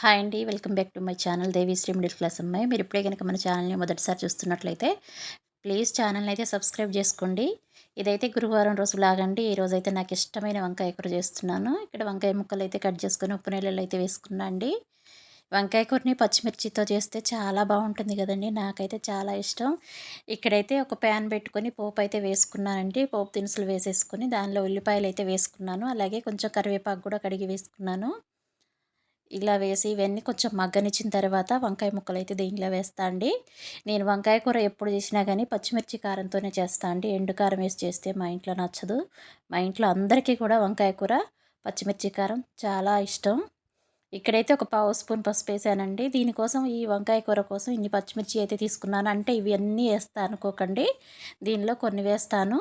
Hi అండి. Welcome back to my channel Devishri middle class అమ్మాయి. మీరు ఇప్పుడే కనుక మన ఛానల్ని మొదటిసారి చూస్తున్నట్లయితే ప్లీజ్ ఛానల్ని అయితే సబ్స్క్రైబ్ చేసుకోండి. ఇదైతే గురువారం రోజు లాగండి ఈ రోజు అయితే నాకు ఇష్టమైన వంకాయ కూర చేస్తున్నాను. ఇక్కడ వంకాయ ముక్కలు అయితే కట్ చేసుకొని ఉప్పు నీళ్ళలో అయితే వేసుకున్నా అండి. వంకాయ కూరని పచ్చిమిర్చితో చేస్తే చాలా బాగుంటుంది కదండి. నాకైతే చాలా ఇష్టం. ఇక్కడైతే ఒక ప్యాన్ పెట్టుకొని పోపు అయితే వేసుకున్నానండి. పోపు దినుసులు వేసేసుకొని దానిలో ఉల్లిపాయలు అయితే వేసుకున్నాను. అలాగే కొంచెం కరివేపాకు కూడా కడిగి వేసుకున్నాను. ఇలా వేసి ఇవన్నీ కొంచెం మగ్గనిచ్చిన తర్వాత వంకాయ ముక్కలు అయితే దీంట్లో వేస్తా అండి? నేను వంకాయ కూర ఎప్పుడు చేసినా కానీ పచ్చిమిర్చి కారంతోనే చేస్తా అండి. ఎండు కారం వేసి చేస్తే మా ఇంట్లో నచ్చదు. మా ఇంట్లో అందరికీ కూడా వంకాయ కూర పచ్చిమిర్చి కారం చాలా ఇష్టం. ఇక్కడైతే ఒక పావు స్పూన్ పసుపు వేసానండి. దీనికోసం ఈ వంకాయ కూర కోసం ఇన్ని పచ్చిమిర్చి అయితే తీసుకున్నాను. అంటే ఇవన్నీ వేస్తాను వేస్తా అనుకోకండి. దీనిలో కొన్ని వేస్తాను.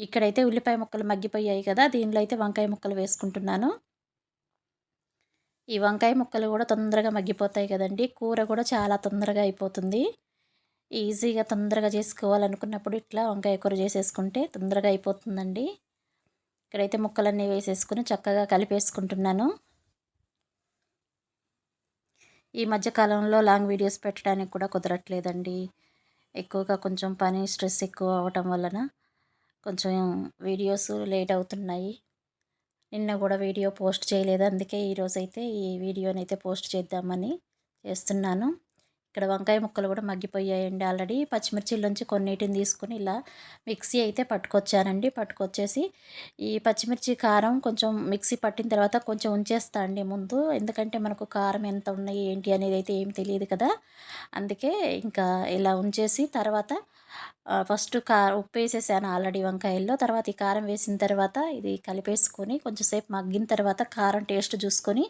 ఇక్కడైతే ఉల్లిపాయ ముక్కలు మగ్గిపోయాయి కదా దీనిలో అయితే వంకాయ ముక్కలు వేసుకుంటున్నాను. ఈ వంకాయ ముక్కలు కూడా తొందరగా మగ్గిపోతాయి కదండి. కూర కూడా చాలా తొందరగా అయిపోతుంది. ఈజీగా తొందరగా చేసుకోవాలనుకున్నప్పుడు ఇట్లా వంకాయ కూర చేసేసుకుంటే తొందరగా అయిపోతుందండి. ఇక్కడైతే ముక్కలన్నీ వేసేసుకుని చక్కగా కలిపేసుకుంటున్నాను. ఈ మధ్యకాలంలో లాంగ్ వీడియోస్ పెట్టడానికి కూడా కుదరట్లేదండి. ఎక్కువగా కొంచెం పని స్ట్రెస్ ఎక్కువ అవటం వలన కొంచెం వీడియోస్ లేట్ అవుతున్నాయి. నిన్న కూడా వీడియో పోస్ట్ చేయలేదు. అందుకే ఈరోజైతే ఈ వీడియోని అయితే పోస్ట్ చేద్దామని చేస్తున్నాను. ఇక్కడ వంకాయ ముక్కలు కూడా మగ్గిపోయాయండి ఆల్రెడీ. పచ్చిమిర్చిలోంచి కొన్నిటిని తీసుకొని ఇలా మిక్సీ అయితే పట్టుకొచ్చానండి. పట్టుకొచ్చేసి ఈ పచ్చిమిర్చి కారం కొంచెం మిక్సీ పట్టిన తర్వాత కొంచెం ఉంచేస్తా అండి ముందు. ఎందుకంటే మనకు కారం ఎంత ఉన్నాయి ఏంటి అనేది అయితే ఏం తెలియదు కదా. అందుకే ఇంకా ఇలా ఉంచేసి తర్వాత ఫస్ట్ కారం ఉప్పు వేసేసాను ఆల్రెడీ వంకాయల్లో. తర్వాత ఈ కారం వేసిన తర్వాత ఇది కలిపేసుకొని కొంచెంసేపు మగ్గిన తర్వాత కారం టేస్ట్ చూసుకొని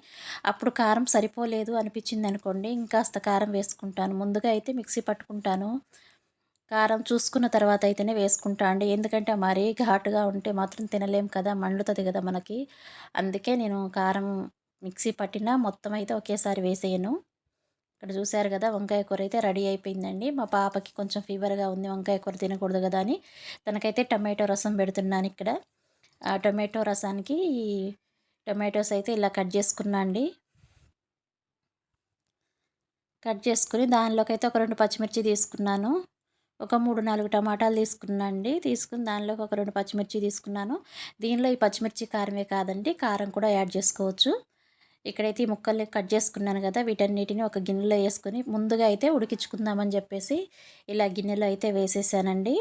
అప్పుడు కారం సరిపోలేదు అనిపించింది అనుకోండి ఇంకాస్త కారం వేసుకుంటాను. ముందుగా అయితే మిక్సీ పట్టుకుంటాను. కారం చూసుకున్న తర్వాత అయితేనే వేసుకుంటా అండి. ఎందుకంటే మరీ ఘాటుగా ఉంటే మాత్రం తినలేం కదా మండుతుంది కదా మనకి. అందుకే నేను కారం మిక్సీ పట్టినా మొత్తం అయితే ఒకేసారి వేసేయను. ఇక్కడ చూశారు కదా వంకాయ కూర అయితే రెడీ అయిపోయిందండి. మా పాపకి కొంచెం ఫీవర్గా ఉంది వంకాయ కూర తినకూడదు కదా అని. తనకైతే టమాటో రసం పెడుతున్నాను ఇక్కడ. ఆ టమాటో రసానికి ఈ టొమాటోస్ అయితే ఇలా కట్ చేసుకున్నా అండి. కట్ చేసుకుని దానిలోకి అయితే ఒక రెండు పచ్చిమిర్చి తీసుకున్నాను. ఒక మూడు నాలుగు టమాటాలు తీసుకున్నా అండి. తీసుకుని దానిలోకి ఒక రెండు పచ్చిమిర్చి తీసుకున్నాను. దీనిలో ఈ పచ్చిమిర్చి కారమే కాదండి కారం కూడా యాడ్ చేసుకోవచ్చు. ఇక్కడైతే ఈ ముక్కల్ని కట్ చేసుకున్నాను కదా వీటన్నిటిని ఒక గిన్నెలో వేసుకొని ముందుగా అయితే ఉడికించుకుందామని చెప్పేసి ఇలా గిన్నెలో అయితే వేసేసానండి.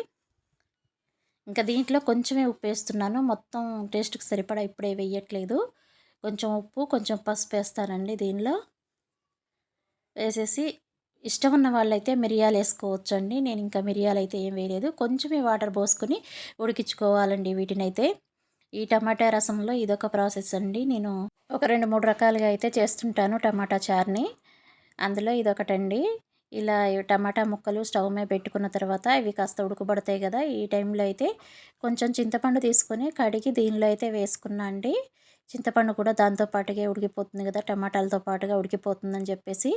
ఇంకా దీంట్లో కొంచెమే ఉప్పు వేస్తున్నాను. మొత్తం టేస్ట్కి సరిపడా ఇప్పుడే వేయట్లేదు. కొంచెం ఉప్పు కొంచెం పసుపు వేస్తానండి దీనిలో. వేసేసి ఇష్టం ఉన్న వాళ్ళైతే మిరియాలు వేసుకోవచ్చు అండి నేను ఇంకా మిరియాలు అయితే ఏం వేయలేదు. కొంచెమే వాటర్ పోసుకొని ఉడికించుకోవాలండి వీటినైతే. ఈ టమాటా రసంలో ఇదొక ప్రాసెస్ అండి. నేను ఒక రెండు మూడు రకాలుగా అయితే చేస్తుంటాను టమాటా చార్ని. అందులో ఇదొకటండి. ఇలా టమాటా ముక్కలు స్టవ్ మీద పెట్టుకున్న తర్వాత ఇవి కాస్త ఉడకబడతాయి కదా ఈ టైంలో అయితే కొంచెం చింతపండు తీసుకొని కడిగి దీనిలో అయితే వేసుకున్నా అండి. చింతపండు కూడా దాంతో పాటుగా ఉడికిపోతుంది కదా టమాటాలతో పాటుగా ఉడికిపోతుందని చెప్పేసి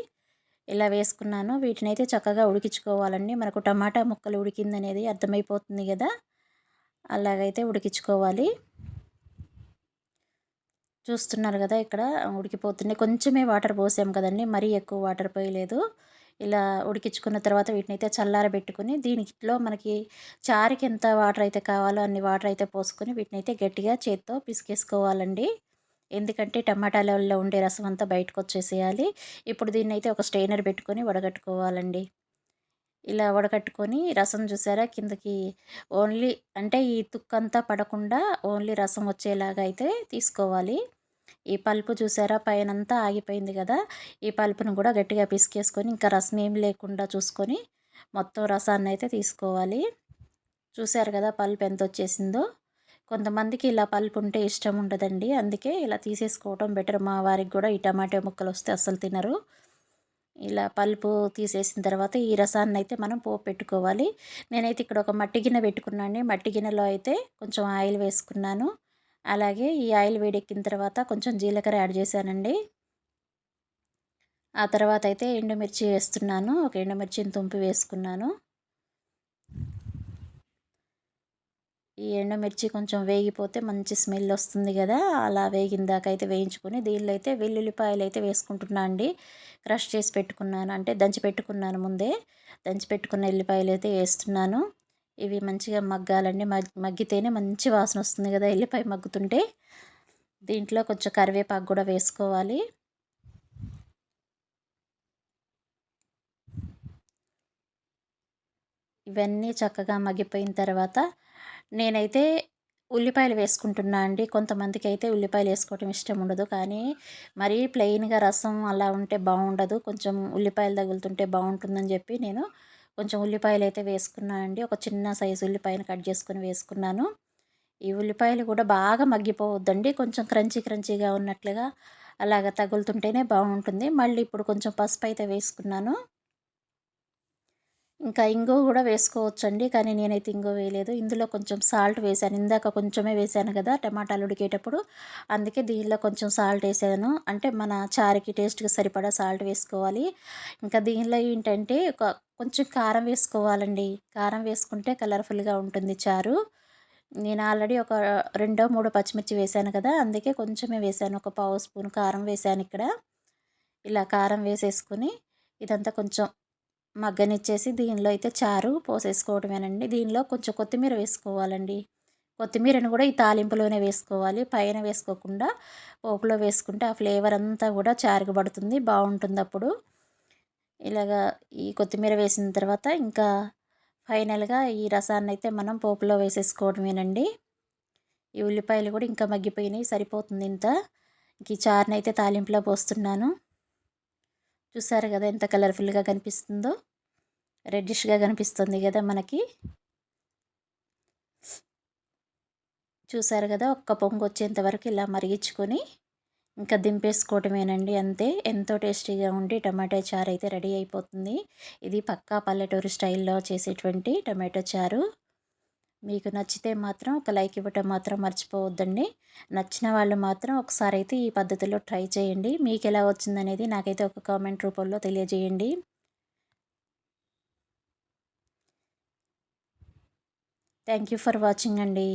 ఇలా వేసుకున్నాను. వీటిని అయితే చక్కగా ఉడికించుకోవాలండి. మనకు టమాటా ముక్కలు ఉడికిందనేది అర్థమైపోతుంది కదా అలాగైతే ఉడికించుకోవాలి. చూస్తున్నారు కదా ఇక్కడ. ఉడికిపోతున్నాయి కొంచెమే వాటర్ పోసాం కదండి. మరీ ఎక్కువ వాటర్ పోయలేదు. ఇలా ఉడికించుకున్న తర్వాత వీటిని అయితే చల్లారబెట్టుకుని దీనిలో మనకి చారుకి ఎంత వాటర్ అయితే కావాలో అన్ని వాటర్ అయితే పోసుకొని వీటిని అయితే గట్టిగా చేత్తో పిసికేసుకోవాలండి. ఎందుకంటే టమాటాలలో ఉండే రసం అంతా బయటకు వచ్చేసేయాలి. ఇప్పుడు దీన్ని అయితే ఒక స్టెయినర్ పెట్టుకొని వడగట్టుకోవాలండి. ఇలా వడగట్టుకొని రసం చూసారా? కిందకి ఓన్లీ అంటే ఈ తుక్కంతా పడకుండా ఓన్లీ రసం వచ్చేలాగా అయితే తీసుకోవాలి. ఈ పల్పు చూసారా? పైనంతా ఆగిపోయింది కదా. ఈ పల్పును కూడా గట్టిగా పిసికేసుకొని ఇంకా రసం ఏం లేకుండా చూసుకొని మొత్తం రసాన్ని అయితే తీసుకోవాలి. చూసారు కదా పల్పు ఎంత వచ్చేసిందో కొంతమందికి ఇలా పల్పు ఉంటే ఇష్టం ఉండదండి. అందుకే ఇలా తీసేసుకోవటం బెటర్. మా వారికి కూడా ఈ టమాటో ముక్కలు వస్తే అస్సలు తినరు. ఇలా పల్పు తీసేసిన తర్వాత ఈ రసాన్ని అయితే మనం పోపు పెట్టుకోవాలి. నేనైతే ఇక్కడ ఒక మట్టి గిన్నె పెట్టుకున్నాను మట్టి గిన్నెలో అయితే కొంచెం ఆయిల్ వేసుకున్నాను. అలాగే ఈ ఆయిల్ వేడెక్కిన తర్వాత కొంచెం జీలకర్ర యాడ్ చేశానండి. ఆ తర్వాత అయితే ఎండుమిర్చి వేస్తున్నాను. ఒక ఎండుమిర్చిని తుంపి వేసుకున్నాను. ఈ ఎండుమిర్చి కొంచెం వేగిపోతే మంచి స్మెల్ వస్తుంది కదా అలా వేగిన దాకా అయితే వేయించుకొని దీనిలో అయితే వెల్లుల్లిపాయలు అయితే వేసుకుంటున్నా అండి. క్రష్ చేసి పెట్టుకున్నాను. అంటే దంచి పెట్టుకున్నాను ముందే. దంచి పెట్టుకున్న ఎల్లిపాయలు అయితే వేస్తున్నాను. ఇవి మంచిగా మగ్గాలండి. మగ్గితేనే మంచి వాసన వస్తుంది కదా ఎల్లిపాయ మగ్గుతుంటే. దీంట్లో కొంచెం కరివేపాకు కూడా వేసుకోవాలి. ఇవన్నీ చక్కగా మగ్గిపోయిన తర్వాత నేనైతే ఉల్లిపాయలు వేసుకుంటున్నా అండి. కొంతమందికి అయితే ఉల్లిపాయలు వేసుకోవటం ఇష్టం ఉండదు. కానీ మరీ ప్లెయిన్గా రసం అలా ఉంటే బాగుండదు. కొంచెం ఉల్లిపాయలు తగులుతుంటే బాగుంటుందని చెప్పి నేను కొంచెం ఉల్లిపాయలు అయితే వేసుకున్నాను అండి. ఒక చిన్న సైజు ఉల్లిపాయను కట్ చేసుకుని వేసుకున్నాను. ఈ ఉల్లిపాయలు కూడా బాగా మగ్గిపోవద్దండి. కొంచెం క్రంచీ క్రంచీగా ఉన్నట్లుగా అలాగ తగులుతుంటేనే బాగుంటుంది. మళ్ళీ ఇప్పుడు కొంచెం పసుపు అయితే వేసుకున్నాను. ఇంకా ఇంగో కూడా వేసుకోవచ్చండి. కానీ నేనైతే ఇంగో వేయలేదు. ఇందులో కొంచెం సాల్ట్ వేసాను. ఇందాక కొంచెమే వేసాను కదా టమాటాలు ఉడికేటప్పుడు. అందుకే దీనిలో కొంచెం సాల్ట్ వేసాను. అంటే మన చారుకి టేస్ట్కి సరిపడా సాల్ట్ వేసుకోవాలి. ఇంకా దీనిలో ఏంటంటే ఒక కొంచెం కారం వేసుకోవాలండి. కారం వేసుకుంటే కలర్ఫుల్గా ఉంటుంది చారు. నేను ఆల్రెడీ ఒక రెండో మూడో పచ్చిమిర్చి వేసాను కదా. అందుకే కొంచెమే వేసాను. ఒక పావు స్పూన్ కారం వేసాను ఇక్కడ. ఇలా కారం వేసేసుకొని ఇదంతా కొంచెం మగ్గనిచ్చేసి దీనిలో అయితే చారు పోసేసుకోవడమేనండి. దీనిలో కొంచెం కొత్తిమీర వేసుకోవాలండి. కొత్తిమీరను కూడా ఈ తాలింపులోనే వేసుకోవాలి. పైన వేసుకోకుండా పోపులో వేసుకుంటే ఆ ఫ్లేవర్ అంతా కూడా చారుకు పడుతుంది బాగుంటుంది అప్పుడు. ఇలాగా ఈ కొత్తిమీర వేసిన తర్వాత ఇంకా ఫైనల్గా ఈ రసాన్ని అయితే మనం పోపులో వేసేసుకోవడమేనండి. ఈ ఉల్లిపాయలు కూడా ఇంకా మగ్గిపోయినాయి సరిపోతుంది ఇంత. ఈ చారుని అయితే తాలింపులో పోస్తున్నాను. చూసారు కదా ఎంత కలర్ఫుల్గా కనిపిస్తుందో? రెడ్డిష్గా కనిపిస్తుంది కదా మనకి. చూసారు కదా ఒక్క పొంగు వచ్చేంత వరకు ఇలా మరిగించుకొని ఇంకా దింపేసుకోవటమేనండి అంతే. ఎంతో టేస్టీగా ఉండి టమాటో చారు అయితే రెడీ అయిపోతుంది. ఇది పక్కా పల్లెటూరు స్టైల్లో చేసేటువంటి టమాటో చారు. మీకు నచ్చితే మాత్రం ఒక లైక్ ఇవ్వటం మాత్రం మర్చిపోవద్దండి. నచ్చిన వాళ్ళు మాత్రం ఒకసారి అయితే ఈ పద్ధతిలో ట్రై చేయండి. మీకు ఎలా వచ్చిందనేది నాకైతే ఒక కామెంట్ రూపంలో తెలియజేయండి. థ్యాంక్ యూ ఫర్ వాచింగ్ అండి.